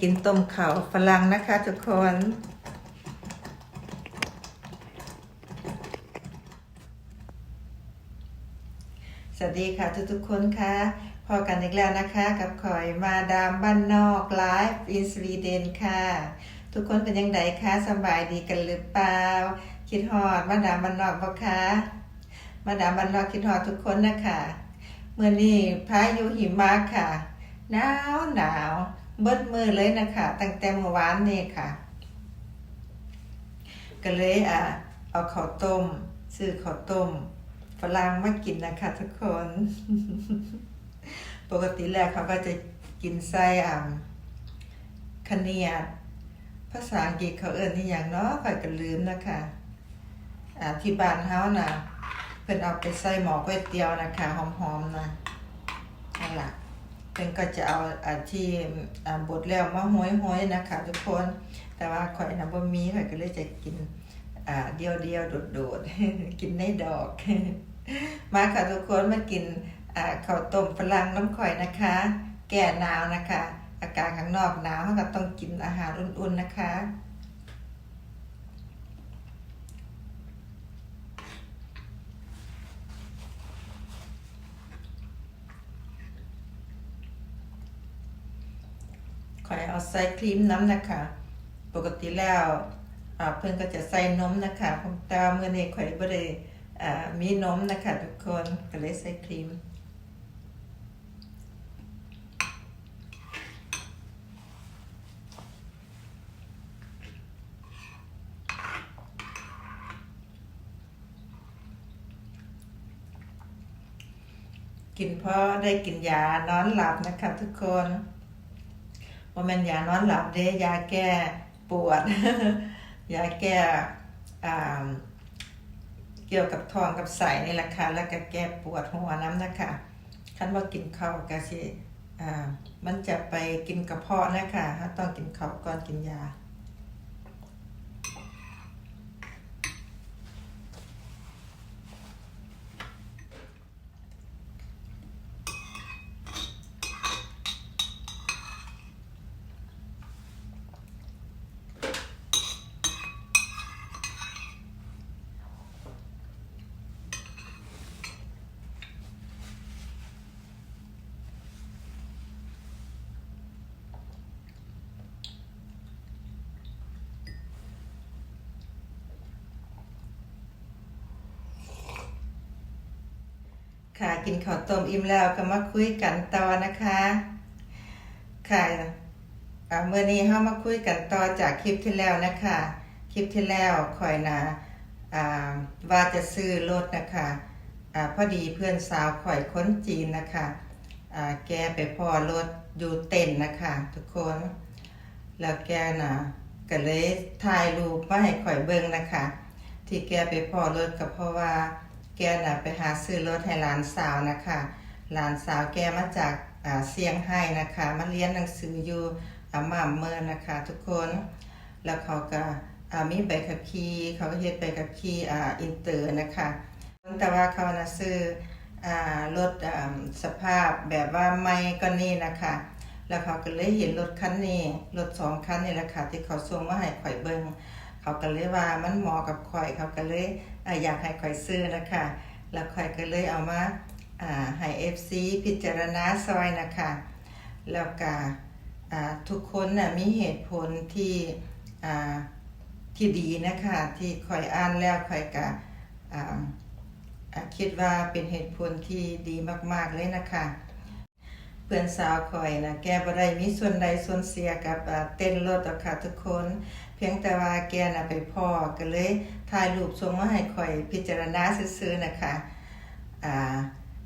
กินต้มข่าวฝรั่งนะคะทุกคน สวัสดีค่ะทุกทุกๆคนค่ะพอกันอีกแล้วนะคะ กับคอยมาดามบ้านนอกไลฟ์อินสวีเดนค่ะ ทุกคนเป็นยังไงคะสบายดีกันหรือเปล่า คิดฮอดมาดามบ้านนอกบ่คะมาดามบ้านนอกคิดฮอดทุกคนนะคะเมื่อนี้พายุหิมะค่ะหนาวหนาว เบิดมือเลยนะคะตั้งแต่เมื่อวานนี่ค่ะ ก็เลยอะเอาข้าวต้ม ซื้อข้าวต้มฝรั่งมากินนะคะทุกคน ปกติแล้วเขาก็จะกินไส้อ่าคเนียด ภาษาอังกฤษเขาเอิ้นที่อย่างเนาะข่อยก็ลืมนะคะอ่าที่บ้านเฮานะเพิ่นเอาไปใส่หม้อก๋วยเตี๋ยวนะคะหอมๆนะนั่นล่ะ เพิ่นก็จะเอาอาที่บดแล้วมาห้อยๆนะคะ ทุกคน แต่ว่าข่อยนะบ่มีข่อยก็เลยจะกินอ่าเดียวๆโดดๆกินในดอก มาค่ะทุกคนมากินข้าวต้มฝรั่งน้ำข่อยนะคะ แก่หนาวนะคะ อากาศข้างนอกหนาวเราก็ต้องกินอาหารอุ่นๆนะคะ ขอยเอาใส่ครีมน้ำนะคะ ปกติแล้วเพื่อนก็จะใส่นมนะคะผมแต่ว่ามื่อนี้ข่อยบ่ได้อ่มีนมนะคะทุกคนก็เลยใส่ครีมกินเพราะได้กินยานอนหลับนะคะทุกคน ว่ามันยานอนหลับเด้ยาแก้ปวด ยาแก้อ่เกี่ยวกับท้องกับไส้นี่แหละค่ะแล้วก็แก้ปวดหัวน้ำนะคะคันว่ากินข้าวก็สิอ่มันจะไปกินกระเพาะนะคะต้องกินข้าวก่อนกินยา ค่ะกินข้าวต้มอิ่มแล้วก็มาคุยกันต่อนะคะ ค่ะเมื่อนี้เฮามาคุยกันต่อจากคลิปที่แล้วนะคะ คลิปที่แล้วข่อยนะอ่าว่าจะซื้อรถนะคะอพอดีเพื่อนสาวข่อยค้นจีนนะคะแกไปพ่อรถอยู่เต็นนะคะ ทุกคน แล้วแกนะก็เลยถ่ายรูปมาให้ข่อยเบิ่งนะคะ ที่แกไปพ่อรถก็เพราะว่า แกนะไปหาซื้อรถให้หลานสาวนะคะหลานสาวแกมาจากเซียงไฮ้นะคะมาเรียนหนังสืออยู่อาม่าเมินนะคะทุกคนแล้วเขาก็มีใบขับขี่เขาก็เฮ็ดใบขับขี่อินเตอร์นะคะแต่ว่าเขานะซื้ออรถสภาพแบบว่าใหม่ก็นี่นะคะ แล้วเขาก็เลยเห็นรถคันนี้รถสองคันนี่แหละค่ะที่เขาส่งมาให้ข่อยเบิ่งเขาก็เลยว่ามันเหมาะกับข่อยเขาก็เลย อยากให้ข่อยซื้อนะคะ แล้วข่อยก็เลยเอามาอ่าให้ FC พิจารณาซอยนะคะ แล้วก็ทุกคนน่ะมีเหตุผลที่ที่ดีนะคะที่ข่อยอ่านแล้วข่อยก็อ่าอ่าคิดว่าเป็นเหตุผลที่ดีมาก ๆ เลยนะคะ พื่อนสาวข่อยนะแกบ่ได้มีส่วนใดส่วนเสียกับเต้นรถหรอค่ะทุกคน เพียงแต่ว่าแกน่ะไปพ่อก็เลยถ่ายรูปส่งมาให้ข่อยพิจารณาซื่อๆนะคะอ่า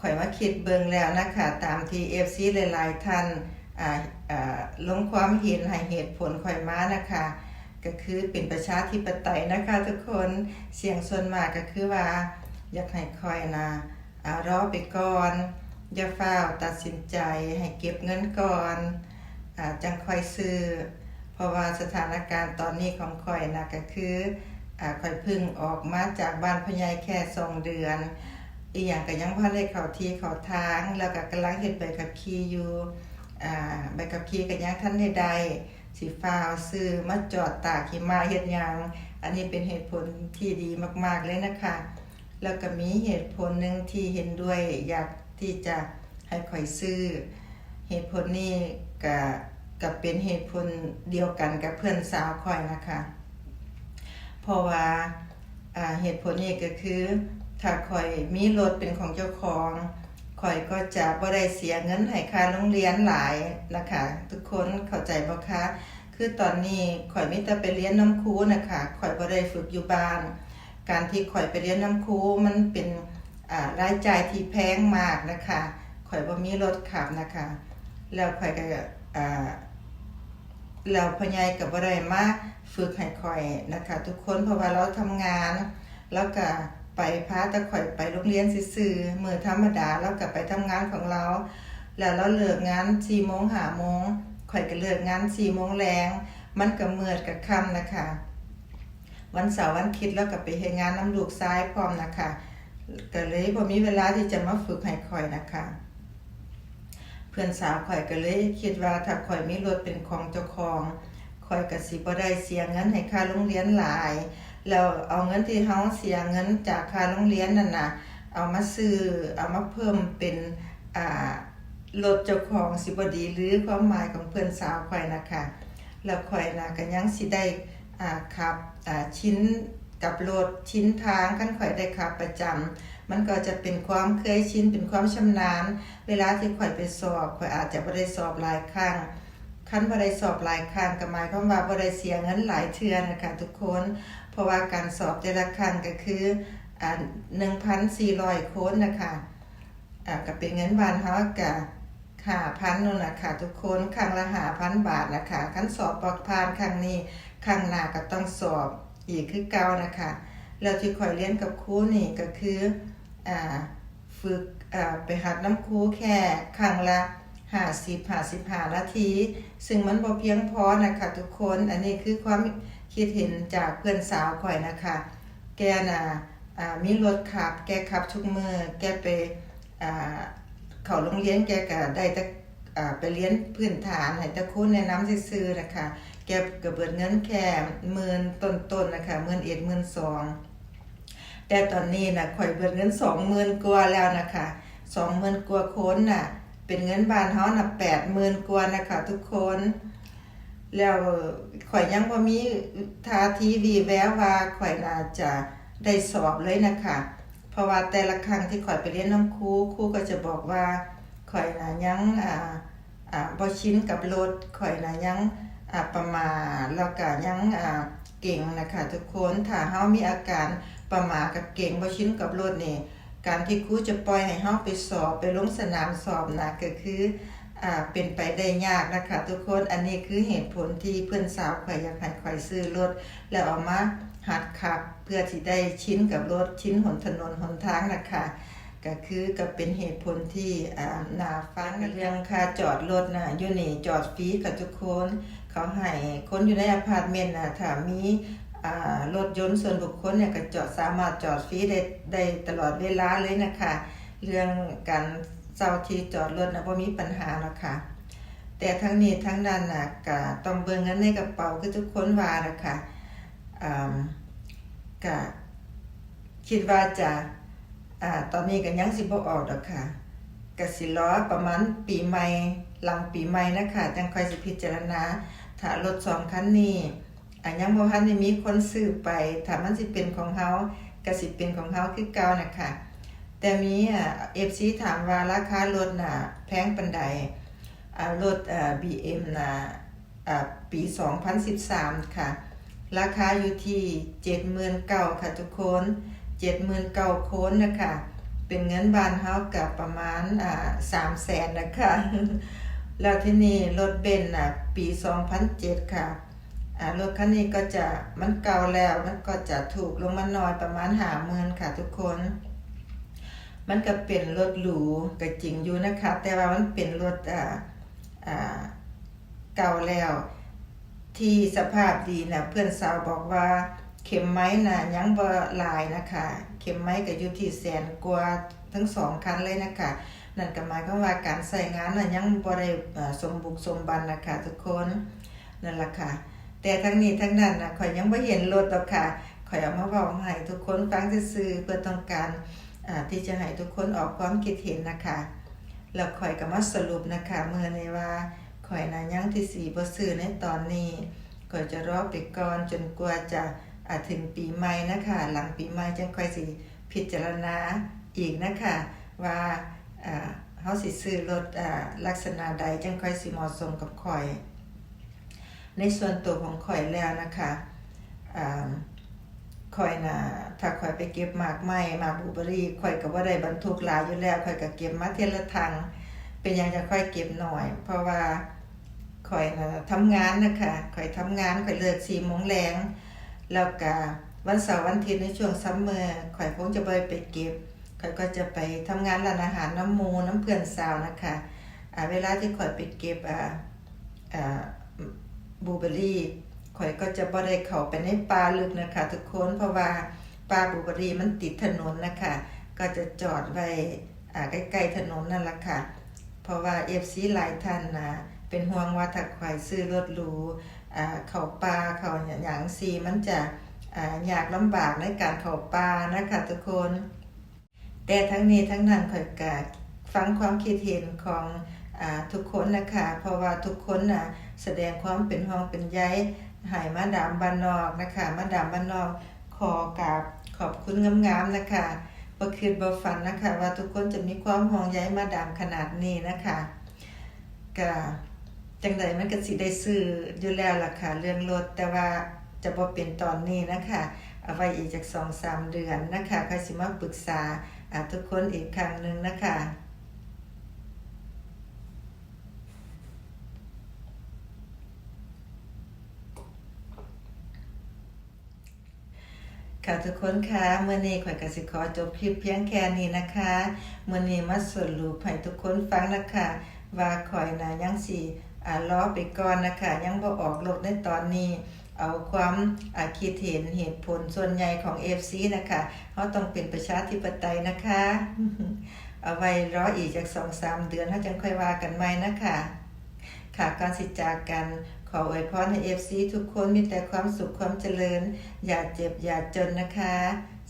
ข่อยมาคิดเบิ่งแล้วนะคะตามที่ FC หลายๆท่านอ่าอ่าลงความเห็นให้เหตุผลข่อยมานะคะก็คือเป็นประชาธิปไตยนะคะทุกคนเสียงส่วนมากก็คือว่า อยากให้ข่อยนะอ่ารอไปก่อน อย่าฟ้าวตัดสินใจให้เก็บเงินก่อนอจังค่อยซื้อ เพราะว่าสถานการณ์ตอนนี้ของข่อยนะก็คืออข่อยพึ่งออกมาจากบ้านพญายแค่สองเดือน อีกอย่างก็ยังพ่ได้เขาที่เขาทาง แล้วก็กำลังเฮ็ดใบขับขี่อยู่ใบขับขี่ก็ยังทันได้ได้สิฟ้าวซื้อมาจอดตากหิมะเฮ็ดยังอันนี้เป็นเหตุผลที่ดีมากๆเลยนะคะ แล้วก็มีเหตุผลหนึ่งที่เห็นด้วยอยาก ที่จะให้ข่อยซื้อ เหตุผลนี้ก็กับเป็นเหตุผลเดียวกันกับเพื่อนสาวข่อยนะคะ เพราะว่าอ่าเหตุผลนี้ก็คือถ้าข่อยมีรถเป็นของเจ้าของข่อยก็จะบ่ได้เสียเงินให้ค่าโรงเรียนหลายนะคะ ทุกคนเข้าใจบ่คะคือตอนนี้ข่อยมีแต่ไปเรียนน้ำคูนะคะข่อยบ่ได้ฝึกอยู่บ้าน การที่ข่อยไปเรียนน้ำคูมันเป็น รายจ่ายที่แพงมากนะคะข่อยบ่มีรถขับนะคะ แล้วข่อยก็อ่าแล้วพ่อใหญ่ก็บ่ได้มาฝึกให้ข่อยนะคะ ทุกคนเพราะว่าเราทำงาน แล้วก็ไปพาแต่ข่อยไปโรงเรียนซื่อๆมื้อธรรมดาแล้วก็ไปทำงานของเรา แล้วเราเลิกงาน4โมง5โมงข่อยก็เลิกงาน4โมงแรงมันก็มืดกับค่ำนะคะ วันเสาร์วันอาทิตย์แล้วก็ไปเฮ็ดงานน้ำลูกซ้ายพร้อมนะคะ ก็เลยบ่มีเวลาที่จะมาฝึกให้ข่อยนะคะ เพื่อนสาวข่อยก็เลยคิดว่าถ้าข่อยมีรถเป็นของเจ้าของข่อยก็สิบ่ได้เสียเงินให้ค่าโรงเรียนหลายแล้วเอาเงินที่เฮาเสียเงินจากค่าโรงเรียนนั่นน่ะเอามาซื้อเอามาเพิ่มเป็นอ่ารถเจ้าของสิบ่ดีหรือความหมายของเพื่อนสาวข่อยนะคะ แล้วข่อยนะก็ยังสิได้อ่าขับอ่าชิ้น กับรถชิ้นทางคันข่อยได้ขับประจำมันก็จะเป็นความเคยชินเป็นความชำนาญ เวลาที่ข่อยไปสอบข่อยอาจจะบ่ได้สอบหลายครั้งคันบ่ได้สอบหลายครั้งก็หมายความว่าบ่ได้เสียเงินหลายเทื่อนะคะทุกคน เพราะว่าการสอบแต่ละครั้งก็คืออ่า1,400คนนะคะอ่าก็เป็นเงินบาทเฮาก็5,000นู่นน่ะค่ะทุกคนครั้งละ5,000บาทนะคะคันสอบบ่ผ่านครั้งนี้ครั้งหน้าก็ต้องสอบ อีกคือเก่านะคะแล้วที่ข่อยเรียนกับครูนี่ก็คืออฝึกไปหัดน้ำครูแค่ครั้งละ50 55นาที ซึ่งมันบ่เพียงพอนะคะทุกคนอันนี้คือความคิดเห็นจากเพื่อนสาวข่อยนะคะ แกน่ะอ่ามีรถขับ แกขับทุกมือแกไปเข้าโรงเรียนแกก็ได้แต่ ไปเรียนพื้นฐานให้ต่ครูแนะนำซื่อๆนะคะแกก็เบิดเงินแค่หมื่นต้นๆนะคะหมื่นเอ็ดหมื่นสองแต่ตอนนี้นะข่อยเบิดเงินสองหมื่นกว่าแล้วนะคะสองหมื่นกว่าคนน่ะ เป็นเงินบานเฮาน่ะแปดหมื่นกว่านะคะทุกคน แล้วข่อยยังบ่มีทาทีวีแววว่าข่อยน่าจะได้สอบเลยนะคะ เพราะว่าแต่ละครั้งที่ข่อยไปเรียนน้ำครูครูก็จะบอกว่า ข่อยน่ะยังอ่าอ่าบ่ชินกับรถข่อยน่ะยังอ่าประมาแล้วก็ยังอ่าเก่งนะคะทุกคนถ้าเฮามีอาการประมากับเก่งบ่ชินกับรถนี่การที่ครูจะปล่อยให้เฮาไปสอบไปลงสนามสอบนะก็คืออ่าเป็นไปได้ยากนะคะทุกคนอันนี้คือเหตุผลที่เพื่อนสาวข่อยอยากให้ข่อยซื้อรถแล้วเอามาหัดขับเพื่อที่ได้ชิ้นกับรถชิ้นหนถนนหนทางนะคะ ก็คือก็เป็นเหตุผลที่อ่าหนาฟังเรื่องค่าจอดรถน่ะอยู่นี่จอดฟรีกับทุกคน เขาให้คนอยู่ในอพาร์ตเมนต์น่ะถ้ามีอ่ารถยนต์ส่วนบุคคลเนี่ยก็จอดสามารถจอดฟรีได้ได้ตลอดเวลาเลยนะคะ เรื่องการเจ้าที่จอดรถนะบ่มีปัญหาหรอกค่ะแต่ทั้งนี้ทั้งนั้นน่ะก็ต้องเบิ่งเงินในกระเป๋าคือทุกคนว่านะคะอ่าก็คิดว่าจะ อ่าตอนนี้ก็ยังสิบ่ออกดอกค่ะกสิรอประมาณปีใหม่หลังปีใหม่นะคะจังค่อยสิพิจารณาถ้ารถสองคันนี้อะยังบ่ทันได้มีคนซื้อไปถ้ามันสิเป็นของเฮากสิเป็นของเฮาคือเก่านะคะแต่มีอะ FC ถามว่าราคารถน่ะแพงปานใดอ่ารถอ่า BM น่ะอ่าปี 2013 ค่ะ ราคาอยู่ที่ 79,000ค่ะทุกคน 79,000โคนนะคะเป็นเงินบ้านเฮากับประมาณอ่า300,000นะคะแล้วที่นี่รถเบนซ์น่ะปี2007ค่ะอ่ารถคันนี้ก็จะมันเก่าแล้วมันก็จะถูกลงมาหน่อยประมาณ50,000ค่ะทุกคน มันก็เป็นรถหรูก็จริงอยู่นะคะ แต่ว่ามันเป็นรถอ่าอ่าเก่าแล้ว ที่สภาพดีนะเพื่อนสาวบอกว่า เข็มไม้น่ะยังบ่ลายนะคะ เข็มไม้ก็อยู่ที่แสนกว่าทั้งสองคันเลยนะคะ นั่นก็หมายความว่าการใส่งานน่ะยังบ่ได้สมบุกสมบันนะคะทุกคนนั่นแหละค่ะ แต่ทั้งนี้ทั้งนั้นน่ะข่อยยังบ่เห็นรถดอกค่ะข่อยเอามาเว้าให้ทุกคนฟังซื่อเพื่อต้องการที่จะให้ทุกคนออกความคิดเห็นนะคะแล้วข่อยก็มาสรุปนะคะเมื่อในว่าข่อยนะยังที่สี่บ่ซื้อในตอนนี้ข่อยจะรอไปก่อนจนกว่าจะ อาถึงปีใหม่นะคะหลังปีใหม่จังค่อยสิพิจารณาอีกนะคะว่าเฮาสิซื้อรถอลักษณะใดจังค่อยสิเหมาะสมกับข่อย ในส่วนตัวของข่อยแล้วนะคะอข่อยน่ะถ้าข่อยไปเก็บหมากไม้หมากบูเบอรี่ข่อยก็บ่ได้บรรทุกหลายอยู่แล้วข่อยก็เก็บมาเทละถังเป็นหยังจะค่อยเก็บหน่อย เพราะว่าข่อยนะทำงานนะคะข่อยทำงานข่อยเลิก4โมงแลง แล้วก็วันเสาร์วันอาทิตย์ในช่วงซัมเมอร์ข่อยคงจะไปไปเก็บข่อยก็จะไปทำงานร้านอาหารน้ำหมูน้ำเพื่อนสาวนะคะอ่าเวลาที่ข่อยไปเก็บอ่าอ่าบลูเบอรี่ข่อยก็จะบ่ได้เข้าไปในป่าลึกนะคะ ทุกคนเพราะว่าป่าบลูเบอรี่มันติดถนนนะคะก็จะจอดไว้อ่าใกล้ๆถนนนั่นแหละค่ะ เพราะว่า FC หลายท่านนะเป็นห่วงว่าถ้าข่อยซื้อรถหรู เขาป่าเขาหยังซีมันจะอยากลำบากในการเขาป่านะคะทุกคน แต่ทั้งนี้ทั้งนั้นข่อยก็ฟังความคิดเห็นของอทุกคนนะคะ เพราะว่าทุกคนนะแสดงความเป็นห่วงเป็นใยหายมาดามบ้านนอกนะคะ มาดามบ้านนอกขอกราบขอบคุณงามๆนะคะบ่คิดบ่ฝันนะคะ ว่าทุกคนจะมีความห่วงใยมาดามขนาดนี้นะคะก็ จังใดมันก็สิได้ซื้ออยู่แล้วล่ะค่ะเรื่องรถแต่ว่าจะบ่เป็นตอนนี้นะคะเอาไว้อีกจาก2-3เดือนนะคะค่อยสิมาปรึกษาทุกคนอีกครั้งหนึ่งนะคะค่ะทุกคนคะเมื่อนี้ข่อยกสิขอจบคลิปเพียงแค่นี้นะคะเมื่อนี้มาสรุปให้ทุกคนฟังนะคะว่าข่อยนะยังสิ อ่ารอไปก่อนนะคะ ยังบ่ออกรถในตอนนี้ เอาความอาคิดเห็นเหตุผลส่วนใหญ่ของ FC นะคะเขาต้องเป็นประชาธิปไตยนะคะ เอาไว้รออีกจาก2-3เดือนเขาจังค่อยว่ากันใหม่นะคะค่ะการสิจากกันขออวยพรให้ FC ทุกคนมีแต่ความสุขความเจริญ อย่าเจ็บอย่าจนนะคะ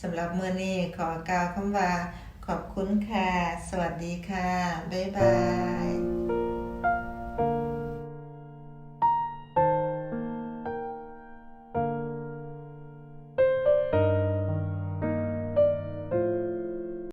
สำหรับมื้อนี้ขอกล่าวคำว่า ขอบคุณค่ะ สวัสดีค่ะ บ๊ายบาย